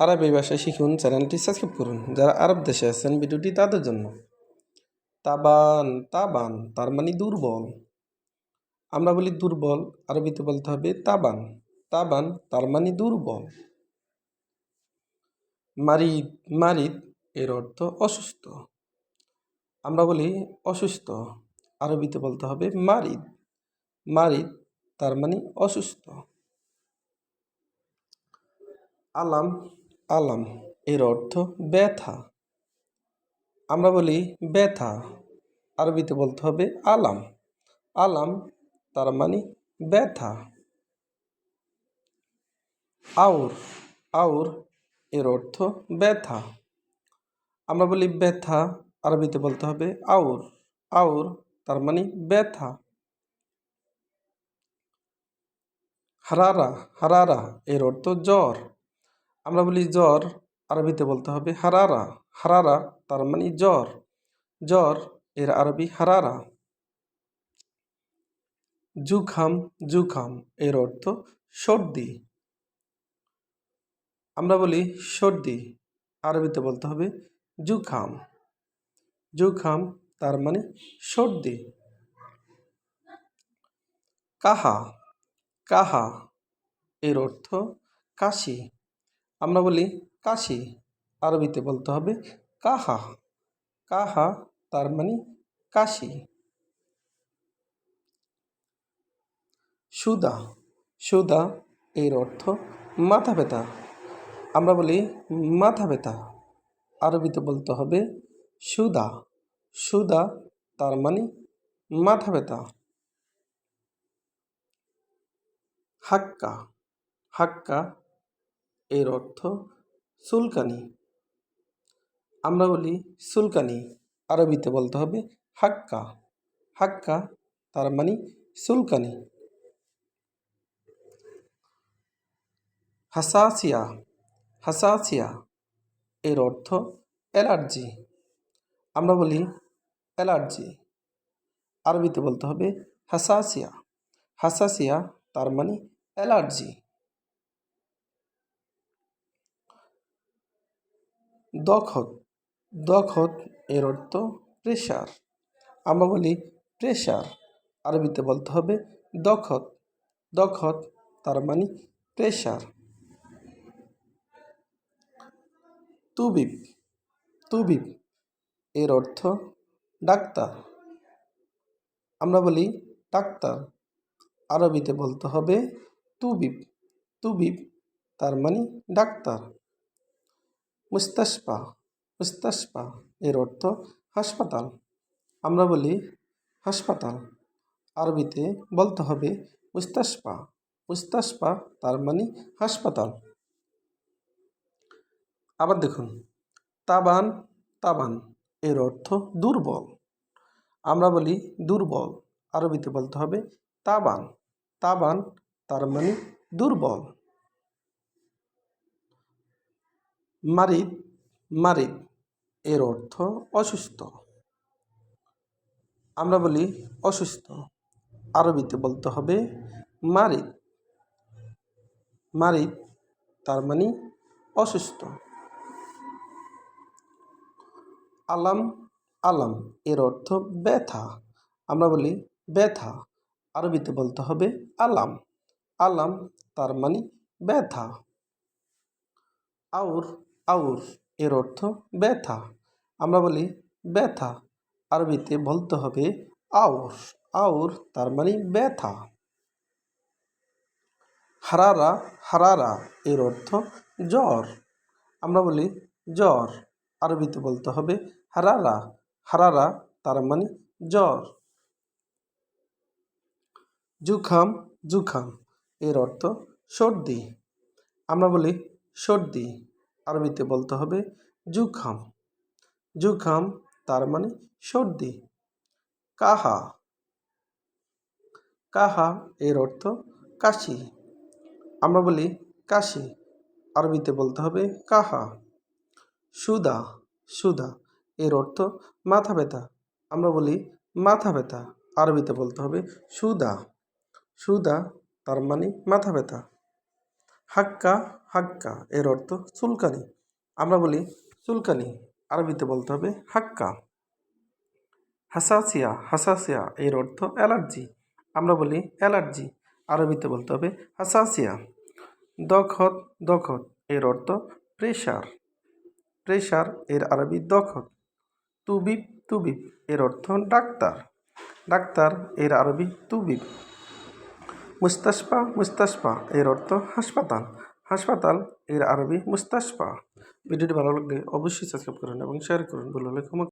আরবি ভাষা শিখুন চ্যানেলটি সাবস্ক্রাইব করুন। যারা আরব দেশে আছেন, ভিডিওটি তাদের জন্য। তাবান তাবান, তার মানে দুর্বল। আমরা বলি দুর্বল, আরবিতে বলতে হবে তাবান। তাবান, তার মানে দুর্বল। মারিদ মারিদ, এর অর্থ অসুস্থ। আমরা বলি অসুস্থ, আরবিতে বলতে হবে মারিদ। মারিদ, তার মানে অসুস্থ। আলাম আলাম, এর অর্থ ব্যথা। আমরা বলি ব্যথা, আরবিতে বলতে হবে আলাম। আলাম তার মানে ব্যথা। আউর আউর এর অর্থ ব্যথা। আমরা বলি ব্যথা, আরবিতে বলতে হবে আউর। আউর তার মানে ব্যথা। হারারা হারারা এর অর্থ জ্বর। আমরা বলি জ্বর, আরবিতে বলতে হবে হারারা। হারারা তার মানে জ্বর। জ্বর এর আরবি হারারা। জুখাম জুখাম এর অর্থ সর্দি। আমরা বলি সর্দি, আরবিতে বলতে হবে জুখাম। জুখাম তার মানে সর্দি। কাহা কাহা এর অর্থ কাশি। আমরা বলি কাশি, আরবিতে বলতে হবে কাহা। কাহা তার মানে কাশি। সুদা সুদা এর অর্থ মাথা ব্যথা। আমরা বলি মাথা ব্যথা, আরবিতে বলতে হবে সুদা। সুদা তার মানে মাথা ব্যথা। হাক্কা হাক্কা এর অর্থ সুলকানি। আমরা বলি সুলকানি, আরবিতে বলতে হবে হাক্কা। হাক্কা তার মানে সুলকানি। হাসাসিয়া হাসাসিয়া এর অর্থ অ্যালার্জি। আমরা বলি অ্যালার্জি, আরবিতে বলতে হবে হাসাসিয়া। হাসাসিয়া তার মানে অ্যালার্জি। দখত। দখত এর অর্থ প্রেশার আমরা বলি প্রেশার আরবিতে বলতে হবে দখত। দখত তার মানে প্রেশার তুবিব। তুবিব এর অর্থ ডাক্তার। আমরা বলি ডাক্তার। আরবিতে বলতে হবে তুবিব। তুবিব তার মানে ডাক্তার। মুস্তাশফা মুস্তাসপা এর অর্থ হাসপাতাল। আমরা বলি হাসপাতাল। আরবিতে বলতে হবে মুস্তাসপা মুস্তাসপা তার মানে হাসপাতাল। আবার দেখুন, তাবান তাবান এর অর্থ দুর্বল। আমরা বলি দুর্বল। আরবিতে বলতে হবে তাবান। তাবান তার মানে দুর্বল। মারিদ মারিদ এর অর্থ অসুস্থ। আমরা বলি অসুস্থ। আরবিতে বলতে হবে মারিদ মারিদ তার মানে অসুস্থ। আলাম আলাম এর অর্থ ব্যথা। আমরা বলি ব্যথা। আরবিতে বলতে হবে আলাম। আলাম তার মানে ব্যথা। আউর আউর, এর অর্থ ব্যথা। আমরা বলি ব্যথা। আরবিতে বলতে হবে আউর। আউর তার মানে ব্যথা। হারারা হারারা, এর অর্থ জ্বর। আমরা বলি জ্বর। আরবিতে বলতে হবে হারারা। হারারা তার মানে জ্বর। জুখাম জুখাম, এর অর্থ সর্দি। আমরা বলি সর্দি। আরবিতে বলতে হবে জুখাম। জুখাম তার মানে সর্দি। কাহা। কাহা এর অর্থ কাশি। আমরা বলি কাশি, আরবিতে বলতে হবে কাহা। সুদা সুদা এর অর্থ মাথা ব্যথা। আমরা বলি মাথা ব্যথা, আরবিতে বলতে হবে সুদা। সুদা তার মানে মাথা ব্যথা। হাক্কা হাক্কা এর অর্থ চুলকানি। আমরা বলি চুলকানি, আরবিতে বলতে হবে হাক্কা। হাসাসিয়া হাসাসিয়া এর অর্থ অ্যালার্জি। আমরা বলি অ্যালার্জি, আরবিতে বলতে হবে হাসাসিয়া। দখত দখত এর অর্থ প্রেশার প্রেশার এর আরবি দখত। তুবিব তুবিব এর অর্থ ডাক্তার। ডাক্তার এর আরবি তুবিব। মুস্তাসপা মুস্তাসপা এর অর্থ হাসপাতাল। হাসপাতাল এর আরবি মুস্তাশফা। ভিডিওটি ভালো লাগলে অবশ্যই সাবস্ক্রাইব করুন এবং শেয়ার করুন। বলে ক্ষমা